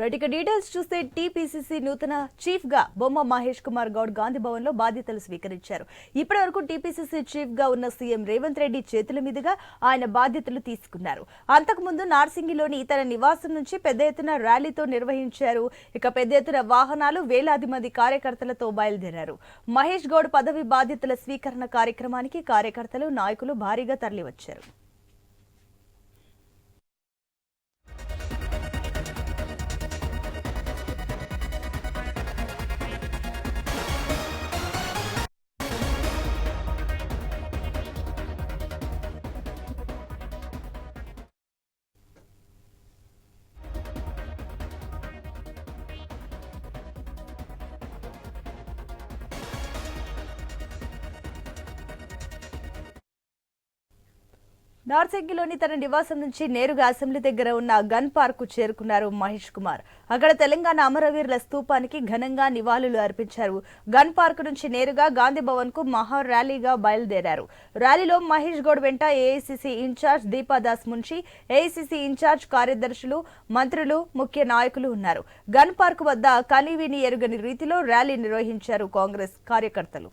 Right details చూస్తే TPCC నూతన చీఫ్గా బొమ్మ మహేష్ కుమార్ గౌడ్ గాంధీ భవన్లో బాధ్యతలు స్వీకరించారు. ఇప్పటి వరకు టీపీసీసీ చీఫ్గా ఉన్న సీఎం రేవంత్ రెడ్డి చేతుల మీదుగా ఆయన బాధ్యతలు తీసుకున్నారు. అంతకుముందు నార్సింగిలోని తన నివాసం నుంచి పెద్ద ఎత్తున ర్యాలీతో నిర్వహించారు. ఇక పెద్ద ఎత్తున వాహనాలు వేలాది మంది కార్యకర్తలతో బయలుదేరారు. మహేష్ గౌడ్ పదవి బాధ్యతల స్వీకరణ కార్యక్రమానికి కార్యకర్తలు నాయకులు భారీగా తరలివచ్చారు. నార్సెగ్గిలోని తన నివాసం నుంచి నేరుగా అసెంబ్లీ దగ్గర ఉన్న గన్ పార్క్కు చేరుకున్నారు మహేష్ కుమార్. అక్కడ తెలంగాణ అమరవీరుల స్తూపానికి ఘనంగా నివాళులు అర్పించారు. గన్ పార్క్ నుంచి నేరుగా గాంధీ భవన్కు మహా ర్యాలీగా బయలుదేరారు. ర్యాలీలో మహేష్ గౌడ్ వెంట AICC incharge Deepa Das Munshi AICC incharge కార్యదర్శులు మంత్రులు ముఖ్య నాయకులు ఉన్నారు. గన్ పార్క్ వద్ద కనీవిని ఎరుగని రీతిలో ర్యాలీ నిర్వహించారు కాంగ్రెస్ కార్యకర్తలు.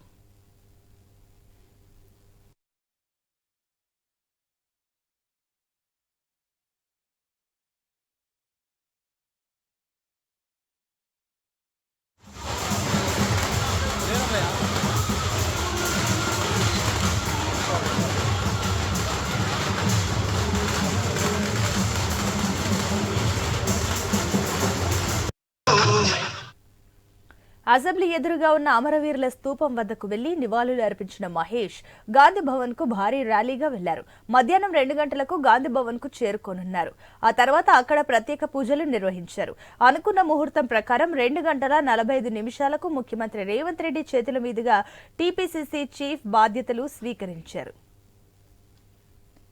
అసెంబ్లీ ఎదురుగా ఉన్న అమరవీరుల స్తూపం వద్దకు వెళ్ళి నివాళులు అర్పించిన మహేష్ గాంధీ భవన్కు భారీ ర్యాలీగా వెళ్ళారు. మధ్యాహ్నం రెండు గంటలకు గాంధీ భవన్కు చేరుకోనున్నారు. ఆ తర్వాత అక్కడ ప్రత్యేక పూజలు నిర్వహించారు. అనుకున్న ముహూర్తం ప్రకారం రెండు గంటల నలభై ఐదు నిమిషాలకు ముఖ్యమంత్రి రేవంత్ రెడ్డి చేతుల మీదుగా టీపీసీసీ చీఫ్ బాధ్యతలు స్వీకరించారు.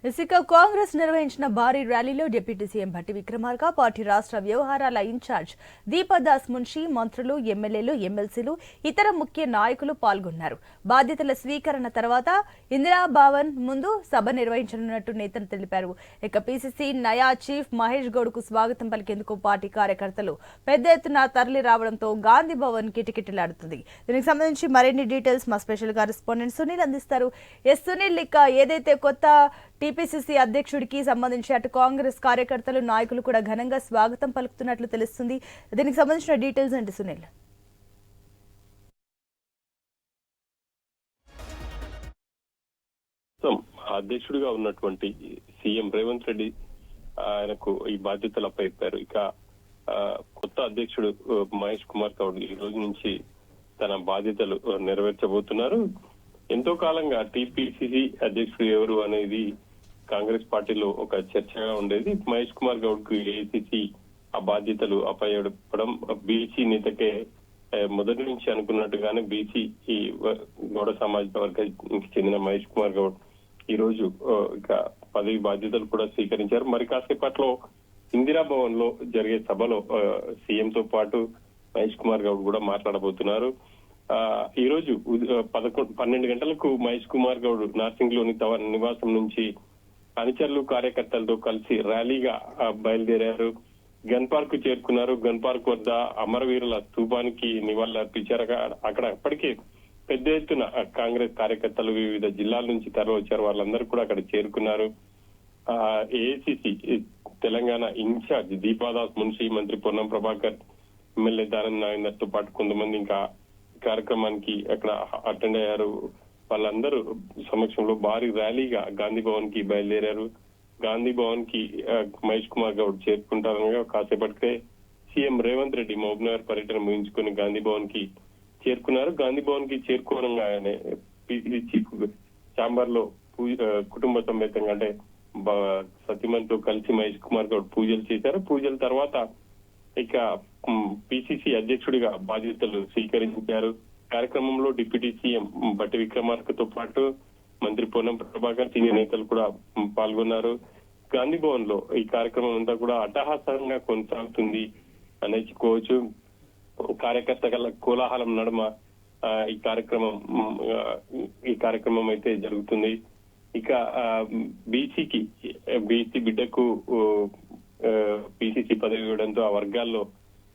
ఇసుక కాంగ్రెస్ నిర్వహించిన భారీ ర్యాలీలో deputy CM Bhatti Vikramarka party రాష్ట్ర వ్యవహారాల ఇన్ఛార్జ్ దీపదాస్ మున్షి మంత్రులు ఎమ్మెల్యేలు ఎమ్మెల్సీలు ఇతర ముఖ్య నాయకులు పాల్గొన్నారు. బాధ్యతల స్వీకరణ తర్వాత ఇందిరా భవన్ ముందు సభ నిర్వహించనున్నట్టు నేతలు తెలిపారు. ఇక పీసీసీ నయా చీఫ్ మహేష్ గౌడ్కు స్వాగతం పలికేందుకు పార్టీ కార్యకర్తలు పెద్ద ఎత్తున తరలి రావడంతో గాంధీ భవన్ కిటకిటలాడుతుంది. దీనికి సంబంధించి మరిన్ని డీటెయిల్స్ మా స్పెషల్ కరెస్పాండెంట్ సునీల్ అందిస్తారు. ఎస్ సునీల్ ఇక ఏదైతే కొత్త టీపీసీసీ అధ్యక్షుడికి సంబంధించి అటు కాంగ్రెస్ కార్యకర్తలు నాయకులు కూడా ఘనంగా స్వాగతం పలుకుతున్నట్లు తెలుస్తుంది. దీనికి సంబంధించిన డీటెయిల్స్ ఏంటి సునీల్? అధ్యక్షుడిగా ఉన్నటువంటి సీఎం రేవంత్ రెడ్డి ఆయనకు ఈ బాధ్యతలు అప్పయిపారు ఇక కొత్త అధ్యక్షుడు మహేష్ కుమార్ గౌడ్ ఈ రోజు నుంచి తన బాధ్యతలు నెరవేర్చబోతున్నారు. ఎంతో కాలంగా టీపీసీసీ అధ్యక్షుడు ఎవరు అనేది కాంగ్రెస్ పార్టీలో ఒక చర్చగా ఉండేది. మహేష్ కుమార్ గౌడ్కు ఏసీసీ ఆ బాధ్యతలు అప్పయ్యడం బీసీ నేతకే మొదటి నుంచి అనుకున్నట్టుగానే బీసీ ఈ గౌడ సామాజిక వర్గానికి చెందిన మహేష్ కుమార్ గౌడ్ ఈ రోజు ఇక పదవి బాధ్యతలు కూడా స్వీకరించారు. మరి కాసేపట్లో ఇందిరా భవన్లో జరిగే సభలో సీఎం తో పాటు మహేష్ కుమార్ గౌడ్ కూడా మాట్లాడబోతున్నారు. ఆ, ఈ రోజు పదకొండు పన్నెండు గంటలకు మహేష్ కుమార్ గౌడ్ నార్సింగ్లోని తమ నివాసం నుంచి అనుచరులు కార్యకర్తలతో కలిసి ర్యాలీగా బయలుదేరారు. గన్ పార్క్ చేరుకున్నారు. గన్ పార్క్ వద్ద అమరవీరుల స్థూపానికి నివాళులర్పించారు అక్కడ- అప్పటికే పెద్ద ఎత్తున కాంగ్రెస్ కార్యకర్తలు వివిధ జిల్లాల నుంచి తరలివచ్చారు వాళ్ళందరూ కూడా అక్కడ చేరుకున్నారు. ఏఐసిసి తెలంగాణ ఇన్ఛార్జ్ దీపాదాస్ మున్షి మంత్రి పొన్నం ప్రభాకర్ ఎమ్మెల్యే దానం నాగేందర్తో పాటు కొంతమంది ఇంకా కార్యక్రమానికి అక్కడ అటెండ్ అయ్యారు. వాళ్ళందరూ సమక్షంలో భారీ ర్యాలీగా గాంధీ భవన్కి బయలుదేరారు. గాంధీ భవన్కి మహేష్ కుమార్ గౌడ్ చేరుకుంటారనగా కాసేపటికే సీఎం రేవంత్ రెడ్డి మహబూబ్నగర్ పర్యటన ముగించుకుని గాంధీ భవన్కి చేరుకున్నారు. గాంధీ భవన్కి చేరుకోవడంగానే చీఫ్ చాంబర్లో పూజ కుటుంబ సమేతంగా అంటే సతీమణితో కలిసి మహేష్ కుమార్ గౌడ్ పూజలు చేశారు. పూజల తర్వాత ఇక పిసిసి అధ్యక్షుడిగా బాధ్యతలు స్వీకరించారు. కార్యక్రమంలో డిప్యూటీ సీఎం బట్టి విక్రమార్కతో పాటు మంత్రి పొన్నం ప్రభాకర్ సీనియర్ నేతలు కూడా పాల్గొన్నారు. గాంధీ భవన్లో ఈ కార్యక్రమం అంతా కూడా అట్టహాసంగా కొనసాగుతుంది అనేది కార్యకర్త కార్యకర్తల కోలాహలం నడుమ ఆ, ఈ కార్యక్రమం ఈ కార్యక్రమం అయితే జరుగుతుంది. ఇక బీసీకి బీసీ బిడ్డకు పిసిసి పదవి ఇవ్వడంతో ఆ వర్గాల్లో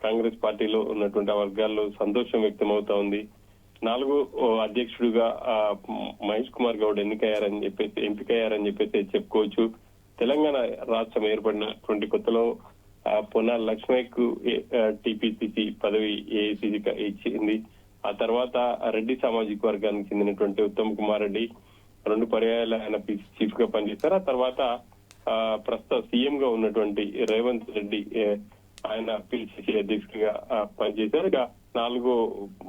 కాంగ్రెస్ పార్టీలో ఉన్నటువంటి ఆ వర్గాల్లో సంతోషం వ్యక్తం అవుతా ఉంది. నాలుగు అధ్యక్షుడుగా అధ్యక్షుడిగా ఆ, మహేష్ కుమార్ గౌడ్ ఎన్నికయ్యారని చెప్పేసి ఎంపికయ్యారని చెప్పేసి చెప్పుకోవచ్చు. తెలంగాణ రాష్ట్రం ఏర్పడినటువంటి కొత్తలో ఆ, పొన్నాల లక్ష్మయ్యకు టిపిసిసి పదవి ఏఐసిసి ఇచ్చింది. ఆ తర్వాత రెడ్డి సామాజిక వర్గానికి చెందినటువంటి ఉత్తమ్ కుమార్ రెడ్డి రెండు పర్యాయాలు ఆయన చీఫ్గా పనిచేశారు. ఆ తర్వాత ఆ, ప్రస్తుత సీఎం గా ఉన్నటువంటి రేవంత్ రెడ్డి ఆయన పిసిసి అధ్యక్షుడిగా పనిచేశారు. ఇక నాలుగో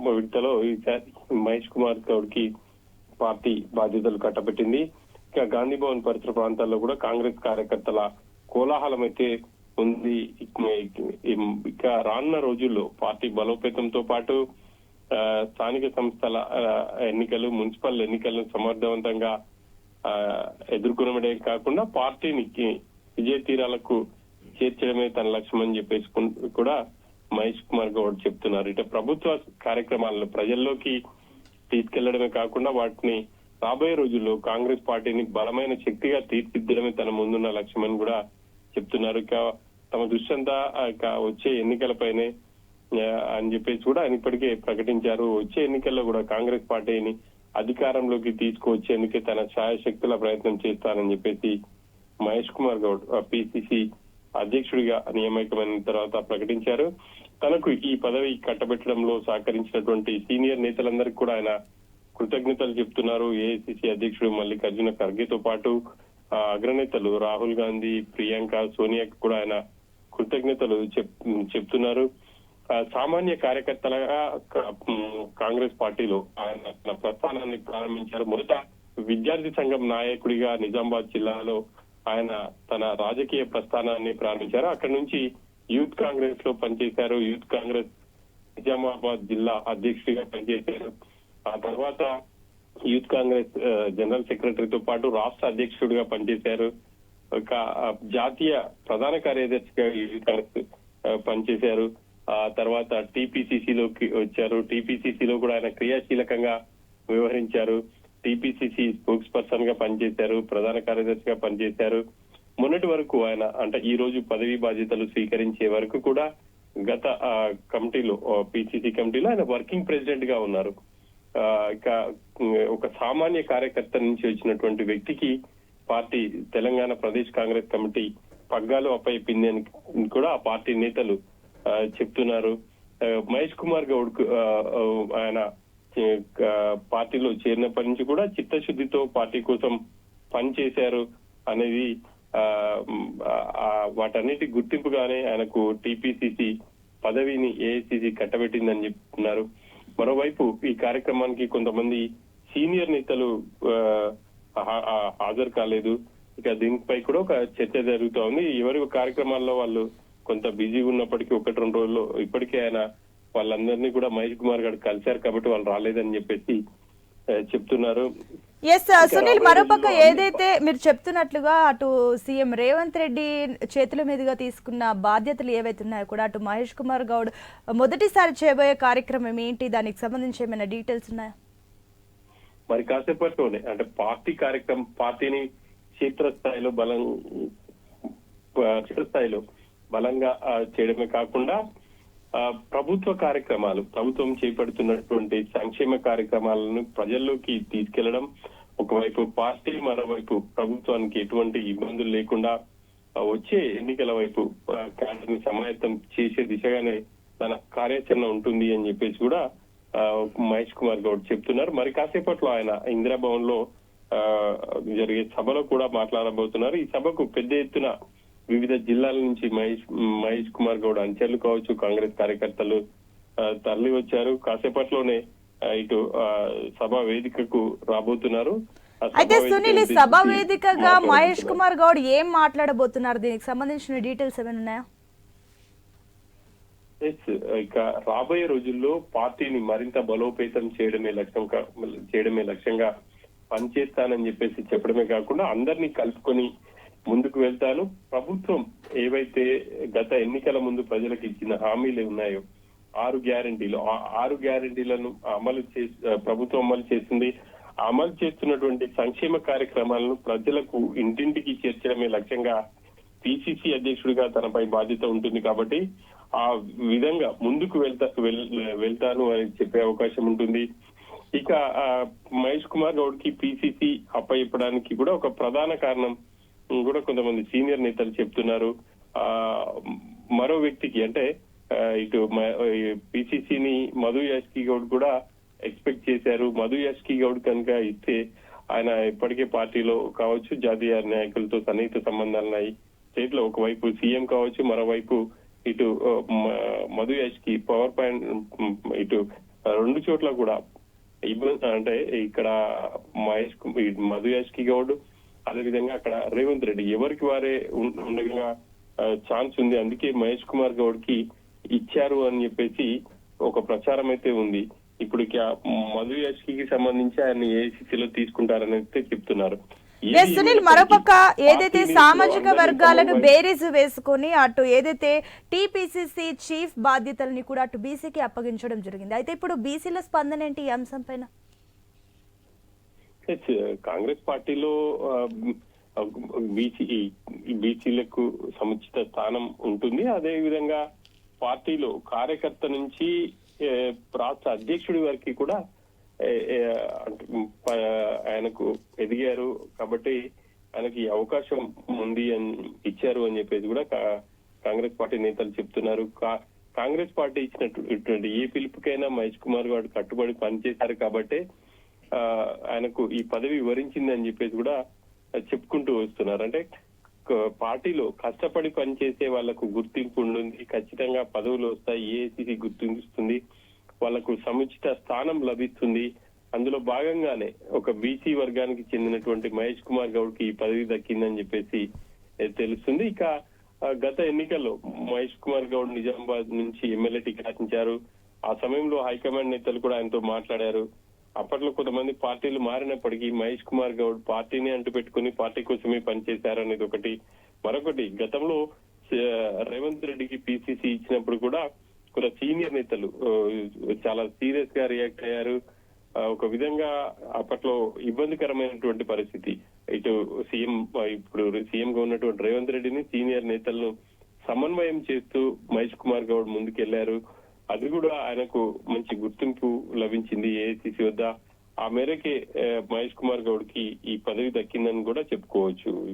విడతలో ఈసారి మహేష్ కుమార్ గౌడ్కి పార్టీ బాధ్యతలు కట్టబెట్టింది. ఇక గాంధీ భవన్ పరిసర ప్రాంతాల్లో కూడా కాంగ్రెస్ కార్యకర్తల కోలాహలం అయితే ఉంది. ఇక రానున్న రోజుల్లో పార్టీ బలోపేతంతో పాటు ఆ, స్థానిక సంస్థల ఎన్నికలు మున్సిపల్ ఎన్నికలను సమర్థవంతంగా ఆ, ఎదుర్కొనడమే కాకుండా పార్టీని విజయ తీరాలకు చేర్చడమే తన లక్ష్యం అని చెప్పేసి కూడా మహేష్ కుమార్ గౌడ్ చెప్తున్నారు. ఇట ప్రభుత్వ కార్యక్రమాలను ప్రజల్లోకి తీసుకెళ్ళడమే కాకుండా వాటిని రాబోయే రోజుల్లో కాంగ్రెస్ పార్టీని బలమైన శక్తిగా తీర్చిదిద్దడమే తన ముందున్న లక్ష్యమని కూడా చెప్తున్నారు. ఇక తమ దృష్టి అంతా వచ్చే ఎన్నికలపైనే అని చెప్పేసి కూడా ఆయన ఇప్పటికే ప్రకటించారు. వచ్చే ఎన్నికల్లో కూడా కాంగ్రెస్ పార్టీని అధికారంలోకి తీసుకువచ్చేందుకే తన ఛాయశక్తుల ప్రయత్నం చేస్తానని చెప్పేసి మహేష్ కుమార్ గౌడ్ పిసిసి అధ్యక్షుడిగా నియమికమైన తర్వాత ప్రకటించారు. తనకు ఈ పదవి కట్టబెట్టడంలో సహకరించినటువంటి సీనియర్ నేతలందరికీ కూడా ఆయన కృతజ్ఞతలు చెప్తున్నారు. ఏఐసిసి అధ్యక్షుడు మల్లికార్జున ఖర్గేతో పాటు అగ్రనేతలు రాహుల్ గాంధీ ప్రియాంక సోనియాకి కూడా ఆయన కృతజ్ఞతలు చెప్- చెప్తున్నారు. ఆ, సామాన్య కార్యకర్తలుగా కాంగ్రెస్ పార్టీలో ఆయన తన ప్రస్థానాన్ని ప్రారంభించారు. మొదట విద్యార్థి సంఘం నాయకుడిగా నిజామాబాద్ జిల్లాలో ఆయన తన రాజకీయ ప్రస్థానాన్ని ప్రారంభించారు. అక్కడి నుంచి యూత్ కాంగ్రెస్లో పనిచేశారు. యూత్ కాంగ్రెస్ నిజామాబాద్ జిల్లా అధ్యక్షుడిగా పనిచేశారు. ఆ తర్వాత యూత్ కాంగ్రెస్ జనరల్ సెక్రటరీతో పాటు రాష్ట్ర అధ్యక్షుడిగా పనిచేశారు. ఒక జాతీయ ప్రధాన కార్యదర్శిగా యూత్ కాంగ్రెస్ పనిచేశారు. ఆ తర్వాత టీపీసీసీలోకి వచ్చారు. టీపీసీసీలో కూడా ఆయన క్రియాశీలకంగా వ్యవహరించారు. సిపిసిసి స్పోక్స్ పర్సన్గా పనిచేశారు ప్రధాన కార్యదర్శిగా పనిచేశారు. మొన్నటి వరకు ఆయన అంటే ఈ రోజు పదవి బాధ్యతలు స్వీకరించే వరకు కూడా గత కమిటీలో పిసిసి కమిటీలో ఆయన వర్కింగ్ ప్రెసిడెంట్గా ఉన్నారు. ఆ, ఇక ఒక సామాన్య కార్యకర్త నుంచి వచ్చినటువంటి వ్యక్తికి పార్టీ తెలంగాణ ప్రదేశ్ కాంగ్రెస్ కమిటీ పగ్గాలు అప్పయిపింది అని కూడా ఆ పార్టీ నేతలు చెప్తున్నారు. మహేష్ కుమార్ గౌడ్కు, ఆయన పార్టీలో చేరినప్పటి నుంచి కూడా చిత్తశుద్ధితో పార్టీ కోసం పనిచేశారు అనేది ఆ, వాటన్నిటి గుర్తింపుగానే ఆయనకు టిపిసిసి పదవిని ఏఐసిసి కట్టబెట్టిందని చెప్తున్నారు. మరోవైపు ఈ కార్యక్రమానికి కొంతమంది సీనియర్ నేతలు హాజరు కాలేదు. ఇక దీనిపై కూడా ఒక చర్చ జరుగుతోంది. ఎవరి కార్యక్రమాల్లో వాళ్ళు కొంత బిజీగా ఉన్నప్పటికీ ఒకటి రెండు రోజుల్లో ఇప్పటికే ఆయన వాళ్ళందరినీ కూడా మహేష్ కుమార్ గారు కలిశారు కాబట్టి వాళ్ళు రాలేదని చెప్పేసి చెప్తున్నారు. ఎస్ సునీల్ మరోపక్క ఏదైతే మీరు చెప్తున్నట్లుగా అటు సీఎం రేవంత్ రెడ్డి చేతుల మీదుగా తీసుకున్న బాధ్యతలు ఏవైతే ఉన్నాయో కూడా అటు మహేష్ కుమార్ గౌడ్ మొదటిసారి చేయబోయే కార్యక్రమం ఏంటి? దానికి సంబంధించి ఏమైనా డీటెయిల్స్ ఉన్నాయా? మరి కాసేపట్లోనే అంటే పార్టీ కార్యక్రమం పార్టీని క్షేత్రస్థాయిలో బలం క్షేత్రస్థాయిలో బలంగా చేయడమే కాకుండా ప్రభుత్వ కార్యక్రమాలు ప్రభుత్వం చేపడుతున్నటువంటి సంక్షేమ కార్యక్రమాలను ప్రజల్లోకి తీసుకెళ్ళడం ఒకవైపు పార్టీ మరోవైపు ప్రభుత్వానికి ఎటువంటి ఇబ్బందులు లేకుండా వచ్చే ఎన్నికల వైపు ఆ, క్యాడర్ని సమాయత్తం చేసే దిశగానే తన కార్యాచరణ ఉంటుంది అని చెప్పేసి కూడా ఆ, మహేష్ కుమార్ గౌడ్ చెప్తున్నారు. మరి కాసేపట్లో ఆయన ఇందిరాభవన్లో ఆ, జరిగే సభలో కూడా మాట్లాడబోతున్నారు. ఈ సభకు పెద్ద ఎత్తున వివిధ జిల్లాల నుంచి మహేష్ మహేష్ కుమార్ గౌడ్ అంచెలు కావచ్చు కాంగ్రెస్ కార్యకర్తలు తరలి వచ్చారు కాసేపట్లోనే ఇటు సభ వేదికకు రాబోతున్నారు. అయితే సునీల్ సభ వేదికగా మహేష్. కుమార్ గౌడ్ ఏం మాట్లాడబోతున్నారు? దీనికి సంబంధించిన డీటెయిల్స్ ఏమైనా ఉన్నాయా? ఇక రాబోయే రోజుల్లో పార్టీని మరింత బలోపేతం చేయడమే లక్ష్యం చేయడమే లక్ష్యంగా పనిచేస్తానని చెప్పేసి చెప్పడమే కాకుండా అందరినీ కలుపుకొని ముందుకు వెళ్తాను. ప్రభుత్వం ఏవైతే గత ఎన్నికల ముందు ప్రజలకు ఇచ్చిన హామీలు ఉన్నాయో ఆరు గ్యారంటీలు ఆ ఆరు గ్యారంటీలను అమలు చేసి ప్రభుత్వం అమలు చేసింది అమలు చేస్తున్నటువంటి సంక్షేమ కార్యక్రమాలను ప్రజలకు ఇంటింటికి చేర్చడమే లక్ష్యంగా పిసిసి అధ్యక్షుడిగా తనపై బాధ్యత ఉంటుంది కాబట్టి ఆ విధంగా ముందుకు వెళ్తా వెళ్తాను అని చెప్పే అవకాశం ఉంటుంది. ఇక మహేష్ కుమార్ గౌడ్కి పిసిసి అప్పచెప్పడానికి కూడా ఒక ప్రధాన కారణం కూడా కొంతమంది సీనియర్ నేతలు చెప్తున్నారు. ఆ మరో వ్యక్తికి అంటే ఇటు పిసిసిని మధు యాష్కి గౌడ్ కూడా ఎక్స్పెక్ట్ చేశారు. మధు యాష్కి గౌడ్ కనుక ఇస్తే ఆయన ఇప్పటికే పార్టీలో కావచ్చు జాతీయ నాయకులతో సన్నిహిత సంబంధాలు ఉన్నాయి. స్టేట్లో ఒకవైపు సీఎం కావచ్చు మరోవైపు ఇటు మధు యాష్కి పవర్ పాయింట్ ఇటు రెండు చోట్ల కూడా ఇబ్బంది అంటే ఇక్కడ మహేష్ మధు యాష్కి గౌడ్ అదేవిధంగా అక్కడ రేవంత్ రెడ్డి ఎవరికి వారే ఉండగా ఛాన్స్ ఉంది అందుకే మహేష్ కుమార్ గౌడ్కి ఇచ్చారు అని చెప్పేసి ఒక ప్రచారం అయితే ఉంది. ఇప్పుడు మధు యాష్కి సంబంధించి ఆయన ఏసీసీలో తీసుకుంటారని అయితే చెప్తున్నారు. సునీల్ మరోపక్క ఏదైతే సామాజిక వర్గాలను బేరీజు వేసుకొని అటు ఏదైతే టీపీసీసీ చీఫ్ బాధ్యతల్ని కూడా అటు బీసీకి అప్పగించడం జరిగింది. అయితే ఇప్పుడు బీసీల స్పందన ఏంటి ఈ అంశం పైన కాంగ్రెస్ పార్టీలో బీసీ బీసీలకు సముచిత స్థానం ఉంటుంది. అదే విధంగా పార్టీలో కార్యకర్త నుంచి రాష్ట్ర అధ్యక్షుడి వరకు కూడా ఆయనకు ఎదిగారు. కాబట్టి ఆయనకి అవకాశం ఉంది అని ఇచ్చారు అని చెప్పేసి కూడా కా- కాంగ్రెస్ పార్టీ నేతలు చెప్తున్నారు. కా- కాంగ్రెస్ పార్టీ ఇచ్చినటువంటి ఏ పిలుపుకైనా మహేష్ కుమార్ గారు కట్టుబడి పనిచేశారు కాబట్టి ఆయనకు ఈ పదవి వరించింది అని చెప్పేసి కూడా చెప్పుకుంటూ వస్తున్నారు. అంటే పార్టీలో కష్టపడి పనిచేసే వాళ్ళకు గుర్తింపు ఉంటుంది ఖచ్చితంగా పదవులు వస్తాయి ఏఐసిసి గుర్తిస్తుంది వాళ్ళకు సముచిత స్థానం లభిస్తుంది. అందులో భాగంగానే ఒక బీసీ వర్గానికి చెందినటువంటి మహేష్ కుమార్ గౌడ్కి ఈ పదవి దక్కిందని చెప్పేసి తెలుస్తుంది. ఇక గత ఎన్నికల్లో మహేష్ కుమార్ గౌడ్ నిజామాబాద్ నుంచి ఎమ్మెల్యే టికెట్ ఆశించారు. ఆ సమయంలో హైకమాండ్ నేతలు కూడా ఆయనతో మాట్లాడారు. అప్పట్లో కొంతమంది పార్టీలు మారినప్పటికీ మహేష్ కుమార్ గౌడ్ పార్టీని అంటు పెట్టుకుని పార్టీ కోసమే పనిచేశారనేది ఒకటి. మరొకటి గతంలో రేవంత్ రెడ్డికి పిసిసి ఇచ్చినప్పుడు కూడా కొంత సీనియర్ నేతలు చాలా సీరియస్గా రియాక్ట్ అయ్యారు. ఒక విధంగా అప్పట్లో ఇబ్బందికరమైనటువంటి పరిస్థితి. ఇటు సీఎం ఇప్పుడు సీఎం గా ఉన్నటువంటి రేవంత్ రెడ్డిని సీనియర్ నేతలను సమన్వయం చేస్తూ మహేష్ కుమార్ గౌడ్ ముందుకెళ్ళారు. అది కూడా ఆయనకు మంచి గుర్తింపు లభించింది ఏఐసిసి వద్ద. ఆ మేరకే మహేష్ కుమార్ గౌడ్కి ఈ పదవి దక్కిందని కూడా చెప్పుకోవచ్చు.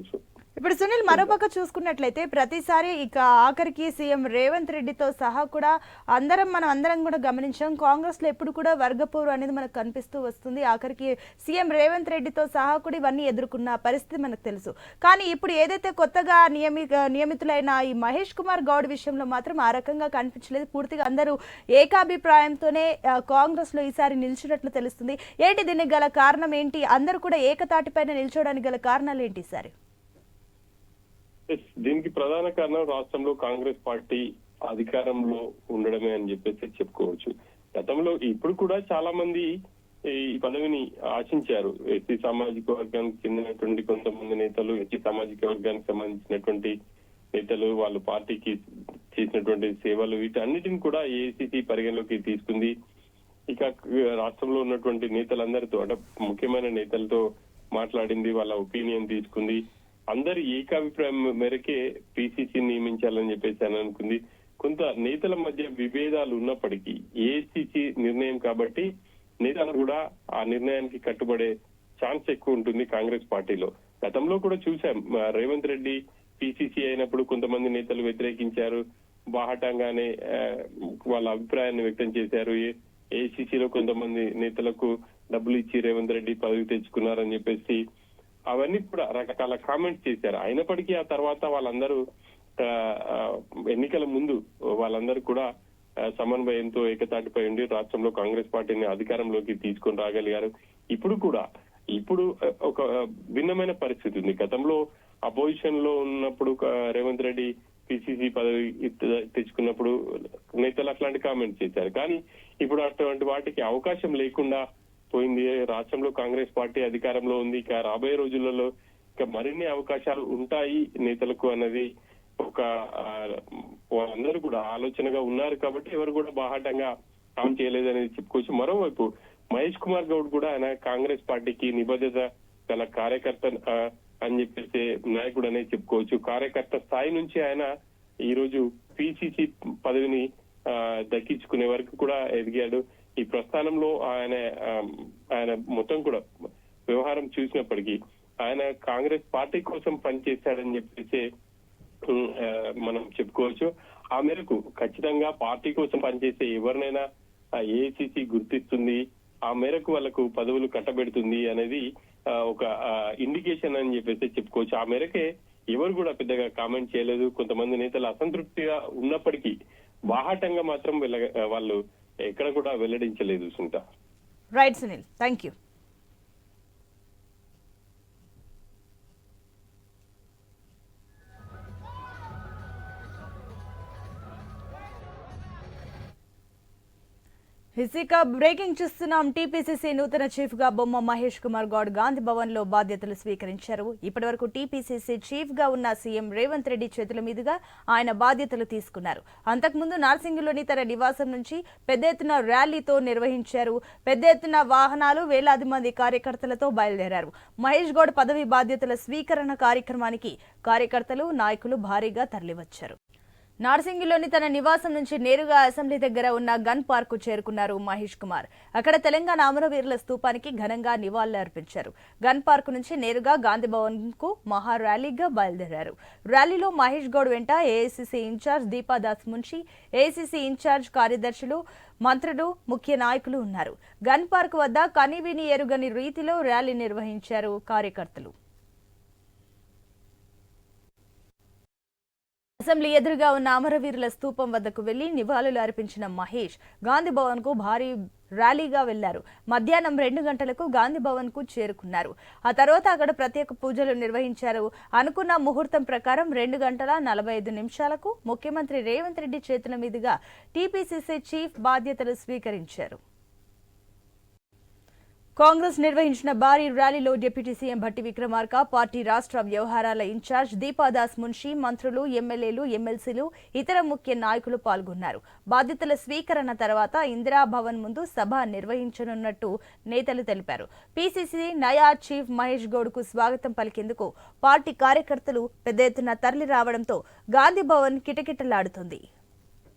ఇప్పుడు సునీల్ మరోపక్క చూసుకున్నట్లయితే ప్రతిసారి ఇక ఆఖరికి సీఎం రేవంత్ రెడ్డితో సహా కూడా అందరం మనం అందరం కూడా గమనించాం. కాంగ్రెస్లో ఎప్పుడు కూడా వర్గపోరు అనేది మనకు కనిపిస్తూ వస్తుంది. ఆఖరికి సీఎం రేవంత్ రెడ్డితో సహా కూడా ఇవన్నీ ఎదుర్కొన్న పరిస్థితి మనకు తెలుసు. కానీ ఇప్పుడు ఏదైతే కొత్తగా నియమి నియమితులైన ఈ మహేష్ కుమార్ గౌడ్ విషయంలో మాత్రం ఆ రకంగా కనిపించలేదు. పూర్తిగా అందరూ ఏకాభిప్రాయంతోనే ఆ, కాంగ్రెస్లో ఈసారి నిలిచినట్లు తెలుస్తుంది. ఏంటి దీనికి గల కారణం ఏంటి? అందరూ కూడా ఏకతాటిపైన నిల్చోడానికి గల కారణాలు ఏంటి ఈసారి? దీనికి ప్రధాన కారణం రాష్ట్రంలో కాంగ్రెస్ పార్టీ అధికారంలో ఉండడమే అని చెప్పేసి చెప్పుకోవచ్చు. గతంలో ఇప్పుడు కూడా చాలా మంది ఈ పదవిని ఆశించారు. ఎస్సీ సామాజిక వర్గానికి చెందినటువంటి కొంతమంది నేతలు ఎస్సీ సామాజిక వర్గానికి సంబంధించినటువంటి నేతలు వాళ్ళు పార్టీకి చేసినటువంటి సేవలు వీటన్నిటిని కూడా ఏఐసిసి పరిగణలోకి తీసుకుంది. ఇక రాష్ట్రంలో ఉన్నటువంటి నేతలందరితో అంటే ముఖ్యమైన నేతలతో మాట్లాడింది వాళ్ళ ఒపీనియన్ తీసుకుంది. అందరి ఏకాభిప్రాయం మేరకే పిసిసి నియమించాలని చెప్పేసి అని అనుకుంది. కొంత నేతల మధ్య విభేదాలు ఉన్నప్పటికీ ఏసీసీ నిర్ణయం కాబట్టి నేతలు కూడా ఆ నిర్ణయానికి కట్టుబడే ఛాన్స్ ఎక్కువ ఉంటుంది కాంగ్రెస్ పార్టీలో. గతంలో కూడా చూసాం రేవంత్ రెడ్డి పిసిసి అయినప్పుడు కొంతమంది నేతలు వ్యతిరేకించారు. బాహటంగానే వాళ్ళ అభిప్రాయాన్ని వ్యక్తం చేశారు. ఏసీసీలో కొంతమంది నేతలకు డబ్బులు ఇచ్చి రేవంత్ రెడ్డి పదవి తెచ్చుకున్నారని చెప్పేసి అవన్నీ కూడా రకరకాల కామెంట్స్ చేశారు. అయినప్పటికీ ఆ తర్వాత వాళ్ళందరూ ఎన్నికల ముందు వాళ్ళందరూ కూడా సమన్వయంతో ఏకతాటిపై ఉండి రాష్ట్రంలో కాంగ్రెస్ పార్టీని అధికారంలోకి తీసుకొని రాగలిగారు. ఇప్పుడు కూడా ఇప్పుడు ఒక భిన్నమైన పరిస్థితి ఉంది. గతంలో అపోజిషన్లో ఉన్నప్పుడు రేవంత్ రెడ్డి పిసిసి పదవి తెచ్చుకున్నప్పుడు నేతలు అట్లాంటి కామెంట్స్ చేశారు. కానీ ఇప్పుడు అటువంటి వాటికి అవకాశం లేకుండా పోయింది. రాష్ట్రంలో కాంగ్రెస్ పార్టీ అధికారంలో ఉంది. ఇక రాబోయే రోజులలో ఇక మరిన్ని అవకాశాలు ఉంటాయి నేతలకు అన్నది ఒక వాళ్ళందరూ కూడా ఆలోచనగా ఉన్నారు కాబట్టి ఎవరు కూడా బాహాటంగా కామ్ చేయలేదనేది చెప్పుకోవచ్చు. మరోవైపు మహేష్ కుమార్ గౌడ్ కూడా ఆయన కాంగ్రెస్ పార్టీకి నిబద్ధత గల కార్యకర్త అని చెప్పేసి నాయకుడు అనేది చెప్పుకోవచ్చు. కార్యకర్త స్థాయి నుంచి ఆయన ఈ రోజు పిసిసి పదవిని ఆ, దక్కించుకునే వరకు కూడా ఎదిగాడు. ఈ ప్రస్థానంలో ఆయన ఆయన మొత్తం కూడా వ్యవహారం చూసినప్పటికీ ఆయన కాంగ్రెస్ పార్టీ కోసం పనిచేశాడని చెప్పేసి మనం చెప్పుకోవచ్చు. ఆ మేరకు ఖచ్చితంగా పార్టీ కోసం పనిచేసే ఎవరినైనా ఏసీసీ గుర్తిస్తుంది. ఆ మేరకు వాళ్ళకు పదవులు కట్టబెడుతుంది అనేది ఆ, ఒక ఇండికేషన్ అని చెప్పేసి చెప్పుకోవచ్చు. ఆ మేరకే ఎవరు కూడా పెద్దగా కామెంట్ చేయలేదు. కొంతమంది నేతలు అసంతృప్తిగా ఉన్నప్పటికీ బాహాటంగా మాత్రం వాళ్ళు ఎక్కడ కూడా వెల్లడించలేదు Sunitha. Right Sunil thank you ఇసిక breaking చూస్తున్నాం. టీపీసీసీ నూతన చీఫ్గా బొమ్మ మహేష్ కుమార్ గౌడ్ గాంధీ భవన్లో బాధ్యతలు స్వీకరించారు. ఇప్పటివరకు టీపీసీసీ చీఫ్గా ఉన్న సీఎం రేవంత్ రెడ్డి చేతుల మీదుగా ఆయన బాధ్యతలు తీసుకున్నారు. అంతకుముందు నార్సింగిలోని తన నివాసం నుంచి పెద్ద ఎత్తున ర్యాలీతో నిర్వహించారు. పెద్ద ఎత్తున వాహనాలు వేలాది మంది కార్యకర్తలతో బయలుదేరారు. మహేష్ గౌడ్ పదవి బాధ్యతల స్వీకరణ కార్యక్రమానికి కార్యకర్తలు నాయకులు భారీగా తరలివచ్చారు. నార్సింగిలోని తన నివాసం నుంచి నేరుగా అసెంబ్లీ దగ్గర ఉన్న గన్ పార్క్కు చేరుకున్నారు మహేష్ కుమార్. అక్కడ తెలంగాణ అమరవీరుల స్తూపానికి ఘనంగా నివాళులు అర్పించారు. గన్ పార్క్ నుంచి నేరుగా గాంధీ భవన్కు మహా ర్యాలీగా బయలుదేరారు. ర్యాలీలో మహేష్ గౌడ్ వెంట AICC incharge Deepa Das Munshi AICC incharge కార్యదర్శులు మంత్రులు ముఖ్య నాయకులు ఉన్నారు. గన్ పార్క్ వద్ద కనివిని ఎరుగని రీతిలో ర్యాలీ నిర్వహించారు కార్యకర్తలు. అసెంబ్లీ ఎదురుగా ఉన్న అమరవీరుల స్తూపం వద్దకు వెళ్ళి నివాళులు అర్పించిన మహేష్ గాంధీ భవన్కు భారీ ర్యాలీగా వెళ్ళారు. మధ్యాహ్నం రెండు గంటలకు గాంధీ భవన్కు చేరుకున్నారు. ఆ తర్వాత అక్కడ ప్రత్యేక పూజలు నిర్వహించారు. అనుకున్న ముహూర్తం ప్రకారం రెండు గంటల నలభై ఐదు నిమిషాలకు ముఖ్యమంత్రి రేవంత్ రెడ్డి చేతుల మీదుగా టీపీసీసీ చీఫ్ బాధ్యతలు స్వీకరించారు. కాంగ్రెస్ నిర్వహించిన భారీ ర్యాలీలో deputy CM Bhatti Vikramarka party రాష్ట్ర వ్యవహారాల ఇన్ఛార్జ్ దీపాదాస్ మున్షి మంత్రులు ఎమ్మెల్యేలు ఎమ్మెల్సీలు ఇతర ముఖ్య నాయకులు పాల్గొన్నారు. బాధ్యతల స్వీకరణ తర్వాత ఇందిరా భవన్ ముందు సభ నిర్వహించనున్నట్టు నేతలు తెలిపారు. పీసీసీ నయా చీఫ్ మహేష్ గౌడ్కు స్వాగతం పలికేందుకు పార్టీ కార్యకర్తలు పెద్ద ఎత్తున తరలి రావడంతో గాంధీ భవన్ కిటకిటలాడుతోంది.